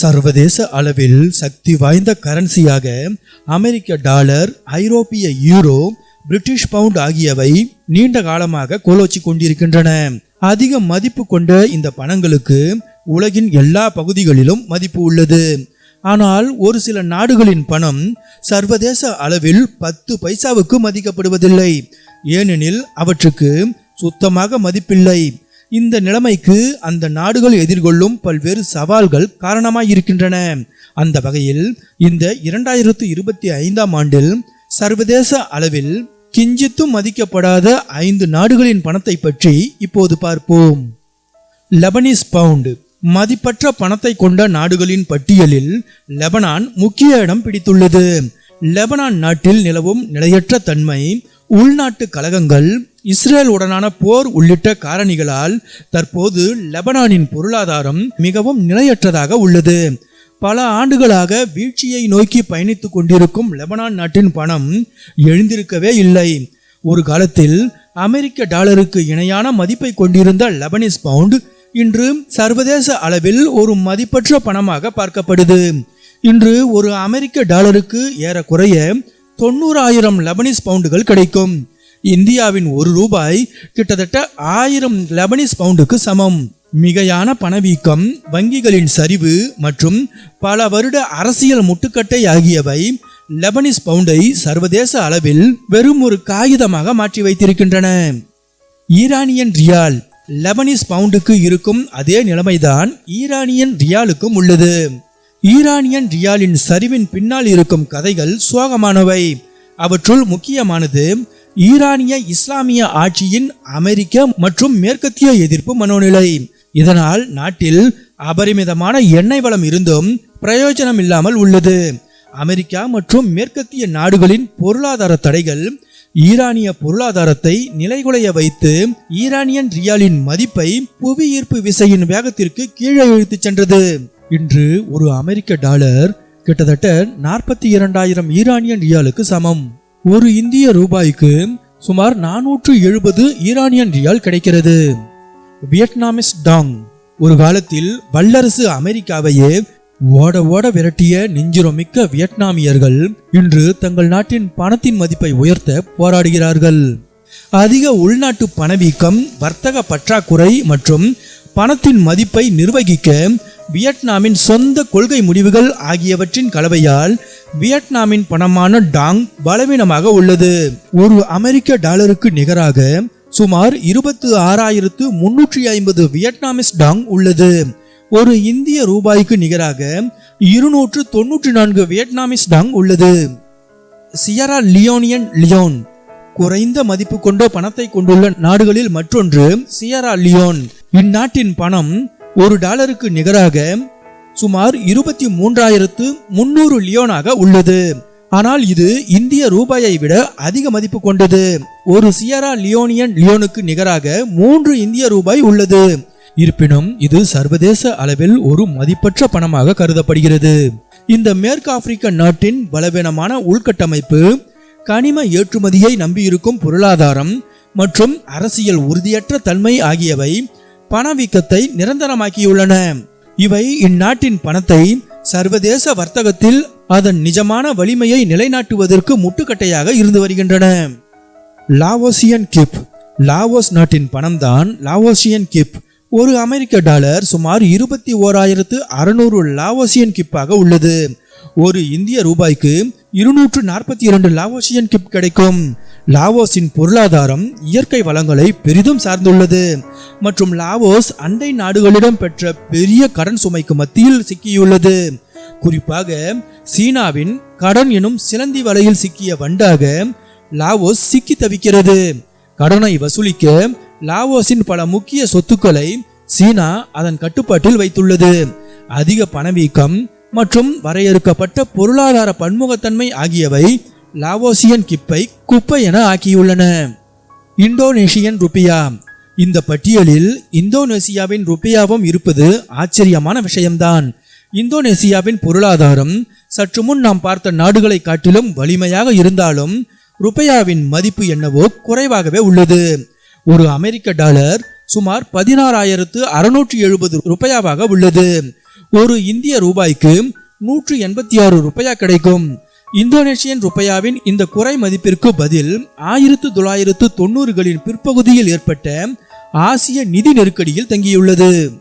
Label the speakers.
Speaker 1: சர்வதேச அளவில் சக்தி வாய்ந்த கரன்சியாக அமெரிக்க டாலர் ஐரோப்பிய யூரோ பிரிட்டிஷ் பவுண்ட் ஆகியவை நீண்ட காலமாக கோலோச்சி கொண்டிருக்கின்றன. அதிக மதிப்பு கொண்ட இந்த பணங்களுக்கு உலகின் எல்லா பகுதிகளிலும் மதிப்பு உள்ளது. ஆனால் ஒரு சில நாடுகளின் பணம் சர்வதேச அளவில் பத்து பைசாவுக்கு மதிக்கப்படுவதில்லை. ஏனெனில் அவற்றுக்கு சுத்தமாக மதிப்பில்லை. இந்த நிலைமைக்கு அந்த நாடுகள் எதிர்கொள்ளும் பல்வேறு சவால்கள் காரணமாயிருக்கின்றன அந்த வகையில் இந்த இரண்டாயிரத்து இருபத்தி ஐந்தாம் ஆண்டில் சர்வதேச அளவில் கிஞ்சித்தும் மதிக்கப்படாத ஐந்து நாடுகளின் பணத்தை பற்றி இப்போது பார்ப்போம். லெபனீஸ் பவுண்டு மதிப்பற்ற பணத்தை கொண்ட நாடுகளின் பட்டியலில் லெபனான் முக்கிய இடம் பிடித்துள்ளது. லெபனான் நாட்டில் நிலவும் நிலையற்ற தன்மை உள்நாட்டு கழகங்கள் இஸ்ரேல் உடனான போர் உள்ளிட்ட காரணிகளால் தற்போது லெபனானின் பொருளாதாரம் மிகவும் நிலையற்றதாக உள்ளது. பல ஆண்டுகளாக வீழ்ச்சியை நோக்கி பயணித்துக் கொண்டிருக்கும் லெபனான் நாட்டின் பணம் எழுந்திருக்கவே இல்லை. ஒரு காலத்தில் அமெரிக்க டாலருக்கு இணையான மதிப்பை கொண்டிருந்த லெபனிஸ் பவுண்ட் இன்று சர்வதேச அளவில் ஒரு மதிப்பற்ற பணமாக பார்க்கப்படுது. இன்று ஒரு அமெரிக்க டாலருக்கு ஏறக்குறைய தொண்ணூறாயிரம் லெபனிஸ் பவுண்டுகள் கிடைக்கும். இந்தியாவின் ஒரு ரூபாய் கிட்டத்தட்ட ஆயிரம் லெபனிஸ் பவுண்டுக்கு சமம். மிகையான பணவீக்கம் வங்கிகளின் சரிவு மற்றும் பல வருட அரசியல் முட்டுக்கட்டை ஆகியவை லெபனிஸ் பவுண்டை சர்வதேச அளவில் வெறும் ஒரு காகிதமாக மாற்றி வைத்திருக்கின்றன. ஈரானியன் ரியால் லெபனிஸ் பவுண்டுக்கு இருக்கும் அதே நிலைமைதான் ஈரானியன் ரியாலுக்கும் உள்ளது. ஈரானியன் ரியாலின் சரிவின் பின்னால் இருக்கும் கதைகள் சோகமானவை. அவற்றுள் முக்கியமானது ஈரானிய இஸ்லாமிய ஆட்சியின் அமெரிக்க மற்றும் மேற்கத்திய எதிர்ப்பு மனோநிலை. இதனால் நாட்டில் அபரிமிதமான எண்ணெய் வளம் இருந்தும் பிரயோஜனம் இல்லாமல் உள்ளது. அமெரிக்கா மற்றும் மேற்கத்திய நாடுகளின் பொருளாதார தடைகள் ஈரானிய பொருளாதாரத்தை நிலைகுலைய வைத்து ஈரானியன் ரியாலின் மதிப்பை புவி ஈர்ப்பு விசையின் வேகத்திற்கு கீழே இழுத்துச் சென்றது. இன்று ஒரு அமெரிக்க டாலர் கிட்டத்தட்ட நாற்பத்தி இரண்டாயிரம் ஈரானியன் ரியாலுக்கு சமம். ஒரு இந்திய ரூபாய்க்கு சுமார் நானூற்று எழுபது ஈரானியன் ரியால் கிடைக்கிறது. வியட்நாமிஸ் டாங் ஒரு காலத்தில் வல்லரசு அமெரிக்காவையே ஓட ஓட விரட்டிய நெஞ்சுரமிக்க வியட்நாமியர்கள் இன்று தங்கள் நாட்டின் பணத்தின் மதிப்பை உயர்த்த போராடுகிறார்கள். அதிக உள்நாட்டு பணவீக்கம் வர்த்தக பற்றாக்குறை மற்றும் பணத்தின் மதிப்பை நிர்வகிக்க வியட்நாமின் சொந்த கொள்கை முடிவுகள் ஆகியவற்றின் கலவையால் வியட்நாமின் பணமான டாங் பலவீனமாக உள்ளது. ஒரு அமெரிக்க டாலருக்கு நிகராக சுமார் இருபத்து ஆறாயிரத்து முன்னூற்றி ஐம்பது வியட்நாமிஸ் டாங் உள்ளது. ஒரு இந்திய ரூபாய்க்கு நிகராக இருநூற்று தொன்னூற்றி நான்கு வியட்நாமிஸ் டாங் உள்ளது. சியரா லியோனியன் லியோன் குறைந்த மதிப்பு கொண்ட பணத்தை கொண்டுள்ள நாடுகளில் மற்றொன்று சியரா லியோன். இந்நாட்டின் பணம் ஒரு டாலருக்கு நிகராக சுமார் இருபத்தி மூன்றாயிரத்து முன்னூறு லியோனாக உள்ளது. ஆனால் இது இந்திய ரூபாயை விட அதிக மதிப்பு கொண்டது. ஒரு சியரா லியோனியன் லியோனுக்கு நிகராக மூன்று இந்திய ரூபாய் உள்ளது. இருப்பினும் இது சர்வதேச அளவில் ஒரு மதிப்பற்ற பணமாக கருதப்படுகிறது. இந்த மேற்கு ஆப்பிரிக்க நாட்டின் பலவீனமான உள்கட்டமைப்பு கனிம ஏற்றுமதியை நம்பியிருக்கும் பொருளாதாரம் மற்றும் அரசியல் உறுதியற்ற தன்மை ஆகியவை பணவீக்கத்தை நிரந்தரமாக்கியுள்ளன. இவை இந்நாட்டின் பணத்தை சர்வதேச வர்த்தகத்தில் அதன் நிஜமான வலிமையை நிலைநாட்டுவதற்கு முட்டுக்கட்டையாக இருந்து வருகின்றன. லாவோசியன் கிப் லாவோஸ் நாட்டின் பணம்தான் லாவோசியன் கிப். ஒரு அமெரிக்க டாலர் சுமார் இருபத்தி ஓராயிரத்து அறுநூறு லாவோசியன் கிப்பாக உள்ளது. ஒரு இந்திய ரூபாய்க்கு இருநூற்று நாற்பத்தி இரண்டு லாவோசியன் கிப் கிடைக்கும். லாவோஸின் பொருளாதாரம் இயற்கை வளங்களை பெரிதும் சார்ந்துள்ளது. மற்றும் லாவோஸ் அண்டை நாடுகளிடம் பெற்ற பெரிய கடன் சுமைக்கு மத்தியில் சிக்கியுள்ளது. குறிப்பாக சீனாவின் கடன் எனும் சிலந்தி வலையில் சிக்கிய வண்டாக லாவோஸ் சிக்கி தவிக்கிறது. கடனை வசூலிக்க லாவோஸின் பல முக்கிய சொத்துக்களை சீனா அதன் கட்டுப்பாட்டில் வைத்துள்ளது. அதிக பணவீக்கம் மற்றும் வரையறுக்கப்பட்ட பொருளாதார பன்முகத்தன்மை ஆகியவை லாவோசியன் கிப்பை குப்பை என ஆக்கியுள்ளன. இந்தோனேஷியன் ருபியா இந்த பட்டியலில் இந்தோனேசியாவின் ருபியாவும் இருப்பது ஆச்சரியமான விஷயம்தான். இந்தோனேசியாவின் பொருளாதாரம் சற்று முன் நாம் பார்த்த நாடுகளை காட்டிலும் வலிமையாக இருந்தாலும் ருபையாவின் மதிப்பு என்னவோ குறைவாகவே உள்ளது. ஒரு அமெரிக்க டாலர் சுமார் பதினாறாயிரத்து அறுநூற்றி எழுபது ருபையாவாக உள்ளது. ஒரு இந்திய ரூபாய்க்கு நூற்று எண்பத்தி ஆறு ரூபாயா கிடைக்கும். இந்தோனேஷியன் ரூபாயாவின் இந்த குறை மதிப்பிற்கு பதில் ஆயிரத்து தொள்ளாயிரத்து தொண்ணூறுகளின் பிற்பகுதியில் ஏற்பட்ட ஆசிய நிதி நெருக்கடியில் தங்கியுள்ளது.